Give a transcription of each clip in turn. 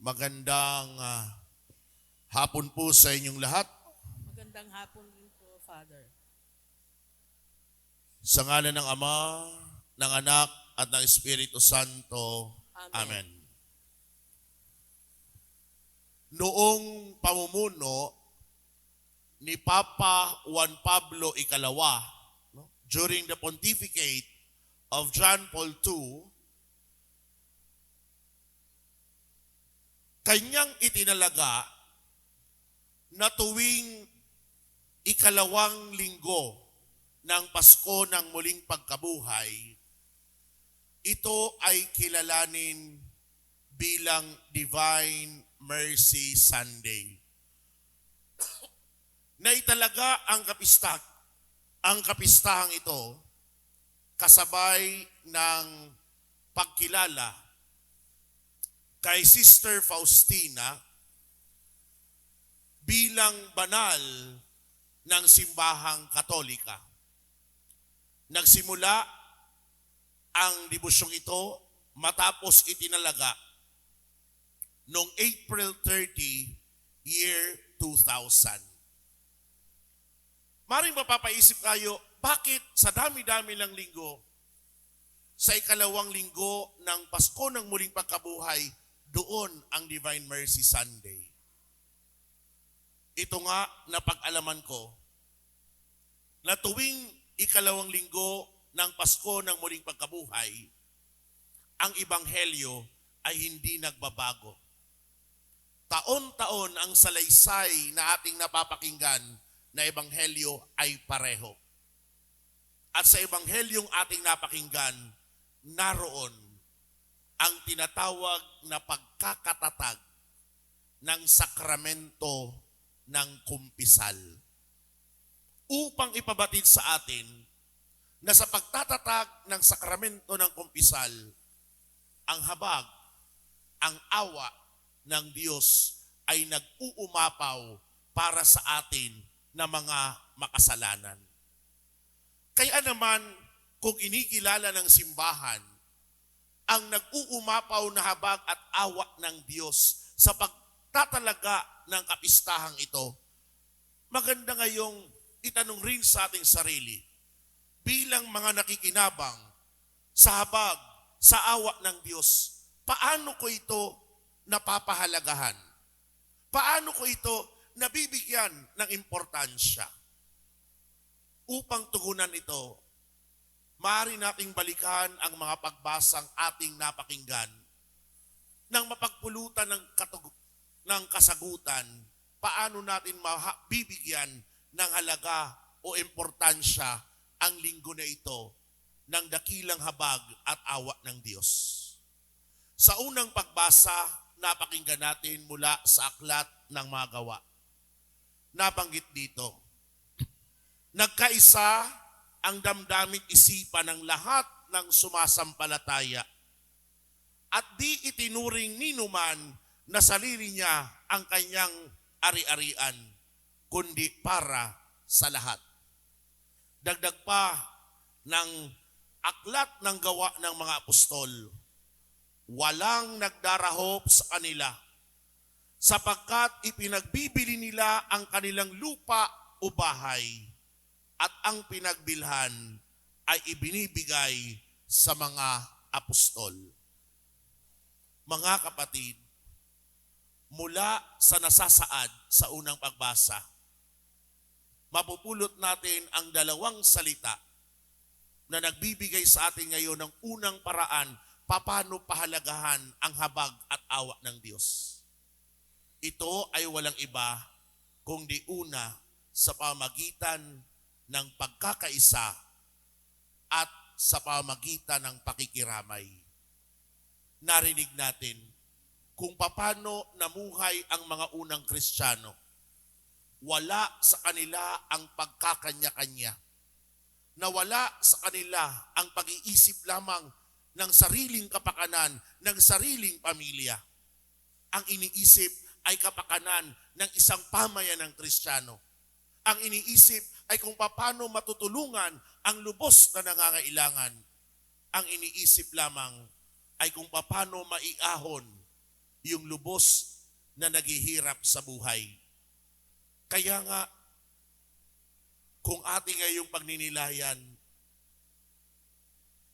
Magandang ah, hapon po sa inyong lahat. Magandang hapon rin po, Father. Sa ngalan ng Ama, ng Anak, at ng Espiritu Santo. Amen. Amen. Noong pamumuno ni Papa Juan Pablo Ikalawa, no, during the pontificate of John Paul II, kanyang itinalaga na tuwing ikalawang linggo ng Pasko ng muling pagkabuhay, ito ay kilalanin bilang Divine Mercy Sunday. na italaga ang kapista ang kapistahang ito kasabay ng pagkilala kay Sister Faustina bilang banal ng simbahang katolika. Nagsimula ang debusyong ito matapos itinalaga noong April 30, year 2000. Maring mapapaisip kayo, bakit sa dami-dami ng linggo, sa ikalawang linggo ng Pasko ng muling pagkabuhay, doon ang Divine Mercy Sunday. Ito nga na pag-alaman ko, na tuwing ikalawang linggo ng Pasko ng muling pagkabuhay, ang Ibanghelyo ay hindi nagbabago. Taon-taon ang salaysay na ating napapakinggan na Ebanghelyo ay pareho. At sa Ebanghelyong ating napakinggan, naroon ang tinatawag na pagkakatatag ng sakramento ng kumpisal. Upang ipabatid sa atin na sa pagtatatag ng sakramento ng kumpisal, ang habag, ang awa ng Diyos ay nag-uumapaw para sa atin na mga makasalanan. Kaya naman, kung inikilala ng simbahan, ang nag-uumapaw na habag at awa ng Diyos sa pagtatalaga ng kapistahang ito, maganda ngayong itanong rin sa ating sarili, bilang mga nakikinabang sa habag, sa awa ng Diyos, paano ko ito napapahalagahan? Paano ko ito nabibigyan ng importansya? Upang tugunan ito, maaari nating balikan ang mga pagbasang ating napakinggan nang mapagpulutan ng, katug- ng kasagutan, paano natin mabibigyan ng halaga o importansya ang linggo na ito ng dakilang habag at awa ng Diyos. Sa unang pagbasa, napakinggan natin mula sa aklat ng mga gawa. Nabanggit dito, Nagkaisa ang damdaming isipan ng lahat ng sumasampalataya at di itinuring ninuman na sarili niya ang kanyang ari-arian, kundi para sa lahat. Dagdag pa ng aklat ng gawa ng mga apostol, walang nagdarahop sa kanila sapagkat ipinagbibili nila ang kanilang lupa o bahay at ang pinagbilhan ay ibinibigay sa mga apostol. Mga kapatid, mula sa nasasaad sa unang pagbasa, mapupulot natin ang dalawang salita na nagbibigay sa atin ngayon ng unang paraan paano pahalagahan ang habag at awa ng Diyos. Ito ay walang iba kundi una sa pamagitan ng pagkakaisa at sa pamagitan ng pakikiramay. Narinig natin kung paano namuhay ang mga unang Kristiyano. Wala sa kanila ang pagkakanya-kanya. Nawala sa kanila ang pag-iisip lamang ng sariling kapakanan, ng sariling pamilya. Ang iniisip ay kapakanan ng isang pamayan ng Kristiyano. Ang iniisip ay kung paano matutulungan ang lubos na nangangailangan. Ang iniisip lamang ay kung paano maiahon yung lubos na naghihirap sa buhay. Kaya nga, kung ating ngayong pagninilayan,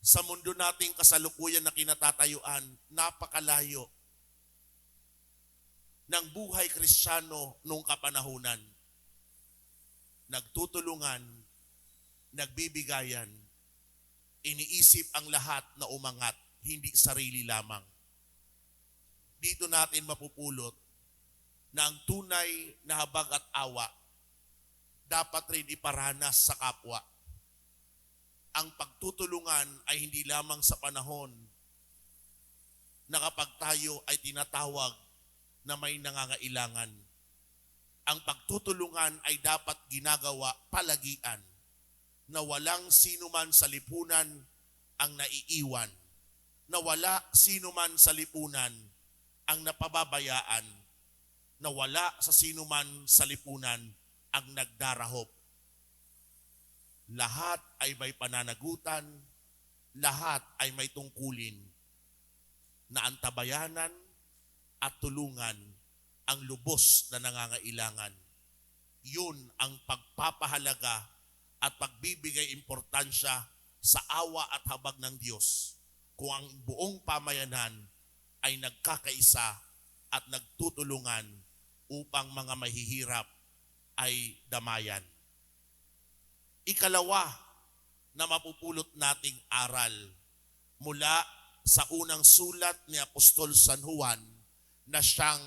sa mundo nating kasalukuyan na kinatatayuan, napakalayo ng buhay kristyano nung kapanahunan. Nagtutulungan, nagbibigayan, iniisip ang lahat na umangat, hindi sarili lamang. Dito natin mapupulot na ang tunay na habag at awa dapat rin iparanas sa kapwa. Ang pagtutulungan ay hindi lamang sa panahon na kapag tayo ay tinatawag na may nangangailangan. Ang pagtutulungan ay dapat ginagawa palagian na walang sino man sa lipunan ang naiiwan, na wala sino man sa lipunan ang napababayaan, na wala sa sino man sa lipunan ang nagdarahop. Lahat ay may pananagutan, lahat ay may tungkulin na antabayanan at tulungan ang lubos na nangangailangan. Yun ang pagpapahalaga at pagbibigay importansya sa awa at habag ng Diyos kung ang buong pamayanan ay nagkakaisa at nagtutulungan upang mga mahihirap ay damayan. Ikalawa na mapupulot nating aral mula sa unang sulat ni Apostol San Juan na siyang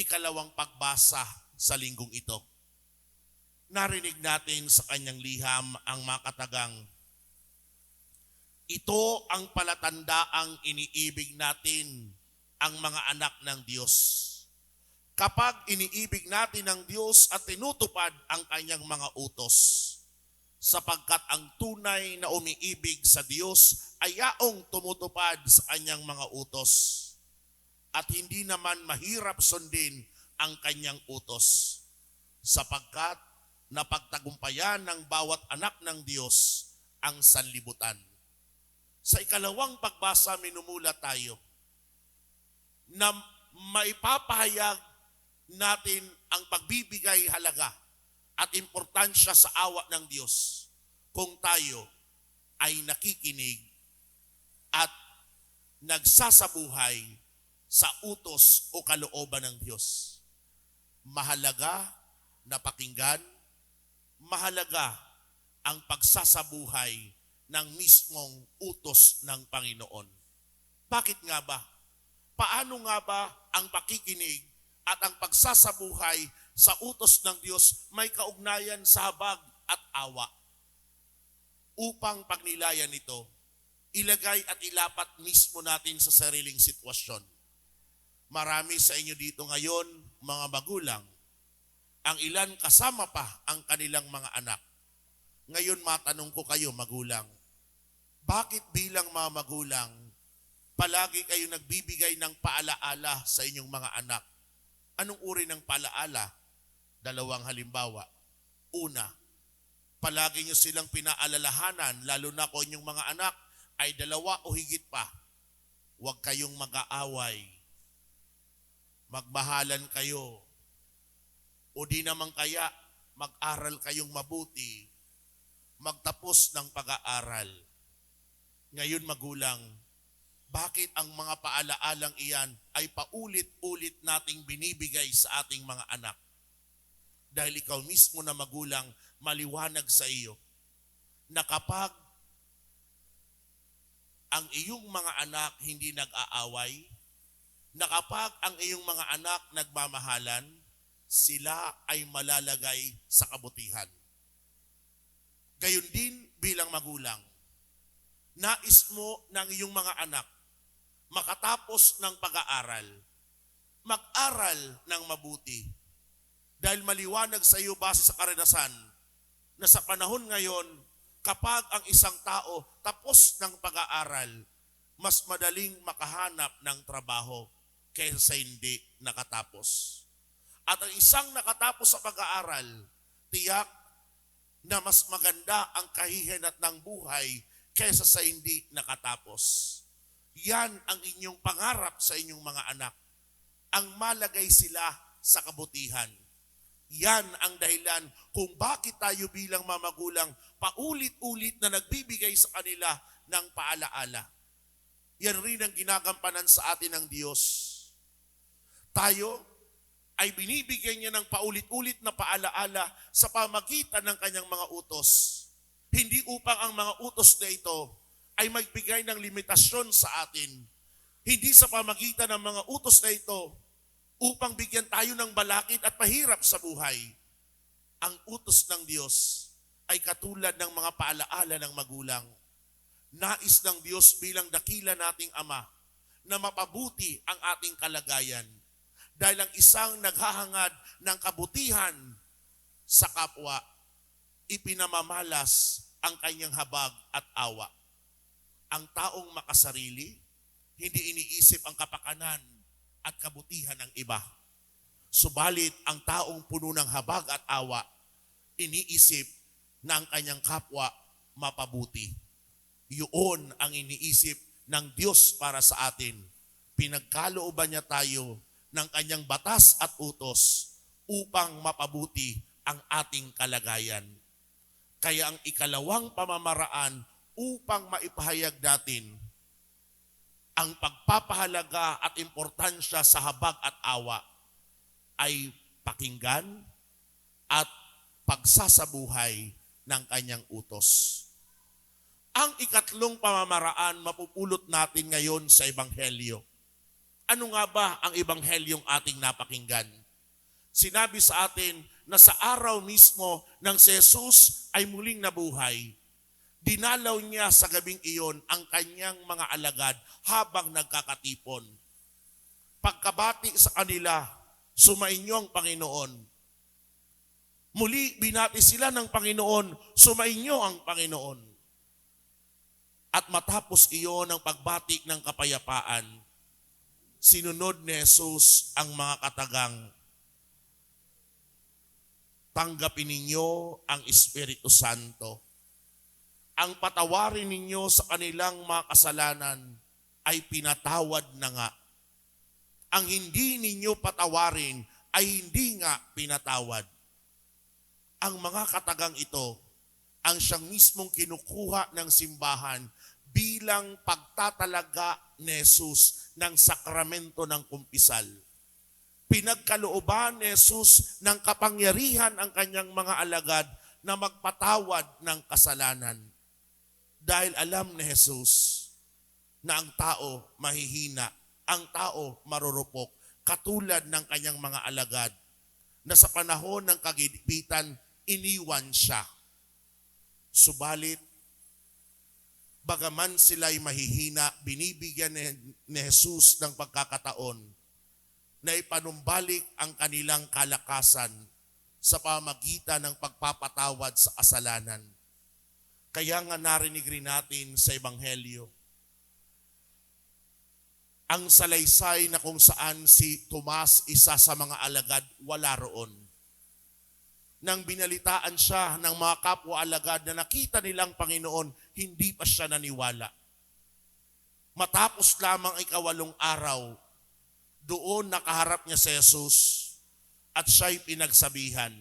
ikalawang pagbasa sa linggong ito. Narinig natin sa kanyang liham ang makatagang, Ito ang palatandaang iniibig natin ang mga anak ng Diyos. Kapag iniibig natin ang Diyos at tinutupad ang kanyang mga utos, sapagkat ang tunay na umiibig sa Diyos ay yaong tumutupad sa kanyang mga utos at hindi naman mahirap sundin ang kanyang utos sapagkat napagtagumpayan ng bawat anak ng Diyos ang sanlibutan. Sa ikalawang pagbasa minumula tayo na maipapahayag natin ang pagbibigay halaga at importansya sa awa ng Diyos kung tayo ay nakikinig at nagsasabuhay sa utos o kalooban ng Diyos. Mahalaga na pakinggan, mahalaga ang pagsasabuhay ng mismong utos ng Panginoon. Bakit nga ba? Paano nga ba ang pakikinig at ang pagsasabuhay sa utos ng Diyos may kaugnayan sa habag at awa? Upang pagnilayan ito, ilagay at ilapat mismo natin sa sariling sitwasyon. Marami sa inyo dito ngayon, mga magulang, ang ilan kasama pa ang kanilang mga anak. Ngayon matanong ko kayo, magulang, bakit bilang mga magulang, palagi kayo nagbibigay ng paalaala sa inyong mga anak? Anong uri ng paalaala? Dalawang halimbawa. Una, palagi nyo silang pinaalalahanan, lalo na kung inyong mga anak ay dalawa o higit pa. Huwag kayong mag-aaway. Magmahalan kayo. O di naman kaya, mag-aral kayong mabuti. Magtapos ng pag-aaral. Ngayon magulang, bakit ang mga paalaalang iyan ay paulit-ulit nating binibigay sa ating mga anak? Dahil ikaw mismo na magulang, maliwanag sa iyo na kapag ang iyong mga anak hindi nag-aaway, na kapag ang iyong mga anak nagmamahalan, sila ay malalagay sa kabutihan. Gayon din bilang magulang, nais mo ng iyong mga anak makatapos ng pag-aaral, mag-aral ng mabuti. Dahil maliwanag sa iyo base sa karanasan na sa panahon ngayon, kapag ang isang tao tapos ng pag-aaral, mas madaling makahanap ng trabaho kaysa sa hindi nakatapos. At ang isang nakatapos sa pag-aaral, tiyak na mas maganda ang kahihinat ng buhay kaysa sa hindi nakatapos. Yan ang inyong pangarap sa inyong mga anak. ang malagay sila sa kabutihan. Yan ang dahilan kung bakit tayo bilang mamagulang paulit-ulit na nagbibigay sa kanila ng paalaala. Yan rin ang ginagampanan sa atin ng Diyos. Tayo ay binibigyan niya ng paulit-ulit na paalaala sa pamagitan ng kanyang mga utos. Hindi upang ang mga utos na ito ay magbigay ng limitasyon sa atin. Hindi sa pamagitan ng mga utos na ito upang bigyan tayo ng balakid at pahirap sa buhay. Ang utos ng Diyos ay katulad ng mga paalaala ng magulang. Nais ng Diyos bilang dakila nating Ama na mapabuti ang ating kalagayan. Dahil ang isang naghahangad ng kabutihan sa kapwa, ipinamamalas ang kanyang habag at awa. Ang taong makasarili, hindi iniisip ang kapakanan at kabutihan ng iba. Subalit ang taong puno ng habag at awa, iniisip na ang kanyang kapwa mapabuti. Yun ang iniisip ng Diyos para sa atin. Pinagkalooban niya tayo ng kanyang batas at utos upang mapabuti ang ating kalagayan. Kaya ang ikalawang pamamaraan upang maipahayag natin ang pagpapahalaga at importansya sa habag at awa ay pakinggan at pagsasabuhay ng kanyang utos. Ang ikatlong pamamaraan mapupulot natin ngayon sa Ebanghelyo. Ano nga ba ang Ebanghelyong ating napakinggan? Sinabi sa atin na sa araw mismo ng si Jesus ay muling nabuhay, dinalaw niya sa gabing iyon ang kanyang mga alagad habang nagkakatipon. Pagkabati sa kanila, sumainyo ang Panginoon. Muli binati sila ng Panginoon, sumainyo ang Panginoon. At matapos iyon ang pagbati ng kapayapaan, sinunod ni Jesus ang mga katagang, tanggapin ninyo ang Espiritu Santo. Ang patawarin ninyo sa kanilang mga kasalanan ay pinatawad na nga. Ang hindi ninyo patawarin ay hindi nga pinatawad. Ang mga katagang ito ang siyang mismong kinukuha ng simbahan bilang pagtatalaga ni Jesus ng sakramento ng kumpisal pinagkalooban ni Jesus ng kapangyarihan ang kanyang mga alagad na magpatawad ng kasalanan. Dahil alam ni Jesus na ang tao mahihina, ang tao marurupok, katulad ng kanyang mga alagad, na sa panahon ng kagipitan, iniwan siya. Subalit, bagaman sila'y mahihina, binibigyan ni, Jesus ng pagkakataon na ipanumbalik ang kanilang kalakasan sa pamagitan ng pagpapatawad sa kasalanan. Kaya nga narinig rin natin sa Ebanghelyo, ang salaysay na kung saan si Tomas, isa sa mga alagad, wala roon. Nang binalitaan siya ng mga kapwa alagad na nakita nilang Panginoon, hindi pa siya naniwala. Matapos lamang ikawalong araw, doon nakaharap niya si Jesus at siya'y pinagsabihan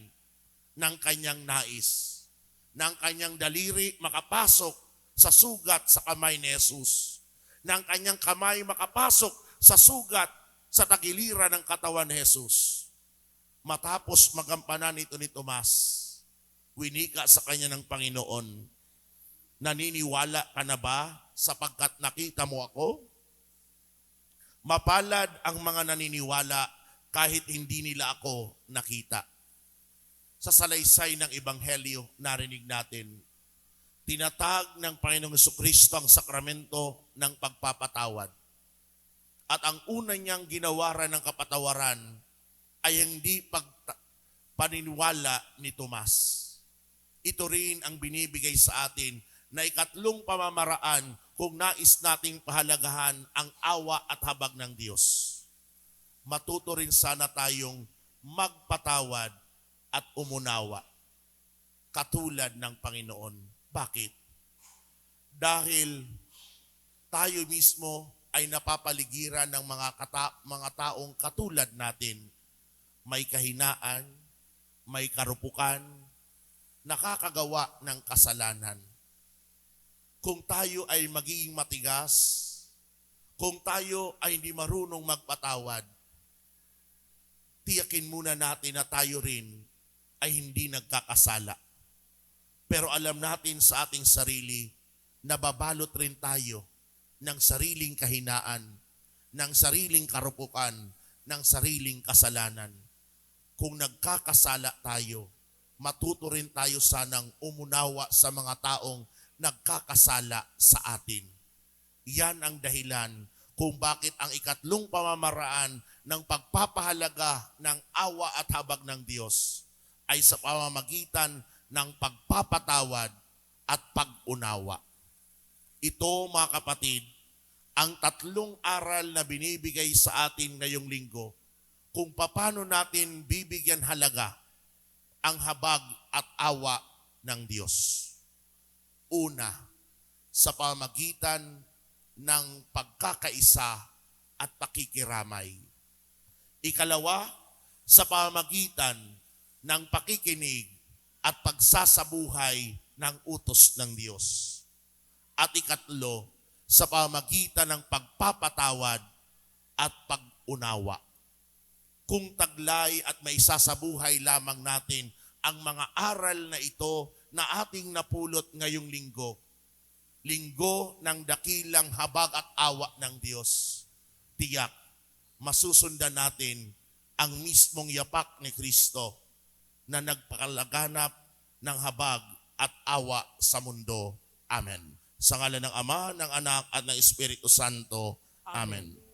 ng kanyang nais, ng kanyang daliri makapasok sa sugat sa kamay ni Jesus, ng kanyang kamay makapasok sa sugat sa tagiliran ng katawan ni Jesus. Matapos magampanan ito ni Tomas, winika sa kanya ng Panginoon, naniniwala ka na ba sapagkat nakita mo ako? Mapalad ang mga naniniwala kahit hindi nila ako nakita. Sa salaysay ng Ebanghelyo, narinig natin, tinatag ng Panginoong Kristo ang sakramento ng pagpapatawad. At ang una niyang ginawaran ng kapatawaran ay hindi pag paniniwala ni Tomas. Ito rin ang binibigay sa atin na ikatlong pamamaraan kung nais nating pahalagahan ang awa at habag ng Diyos. Matuto rin sana tayong magpatawad at umunawa katulad ng Panginoon. Bakit? Dahil tayo mismo ay napapaligiran ng mga, kata- mga taong katulad natin. May kahinaan, may karupukan, nakakagawa ng kasalanan. Kung tayo ay magiging matigas, kung tayo ay hindi marunong magpatawad, tiyakin muna natin na tayo rin ay hindi nagkakasala. Pero alam natin sa ating sarili, nababalot rin tayo ng sariling kahinaan, ng sariling karupukan, ng sariling kasalanan. Kung nagkakasala tayo, matuto rin tayo sanang umunawa sa mga taong nagkakasala sa atin. Yan ang dahilan kung bakit ang ikatlong pamamaraan ng pagpapahalaga ng awa at habag ng Diyos ay sa pamamagitan ng pagpapatawad at pag-unawa. Ito mga kapatid, ang tatlong aral na binibigay sa atin ngayong linggo kung paano natin bibigyan halaga ang habag at awa ng Diyos. Una, sa pamagitan ng pagkakaisa at pakikiramay. Ikalawa, sa pamagitan ng pakikinig at pagsasabuhay ng utos ng Diyos. At ikatlo, sa pamagitan ng pagpapatawad at pag-unawa. Kung taglay at may sasabuhay lamang natin ang mga aral na ito na ating napulot ngayong linggo, linggo ng dakilang habag at awa ng Diyos, tiyak, masusundan natin ang mismong yapak ni Kristo na nagpakalaganap ng habag at awa sa mundo. Amen. Sa ngala ng Ama, ng Anak at ng Espiritu Santo. Amen.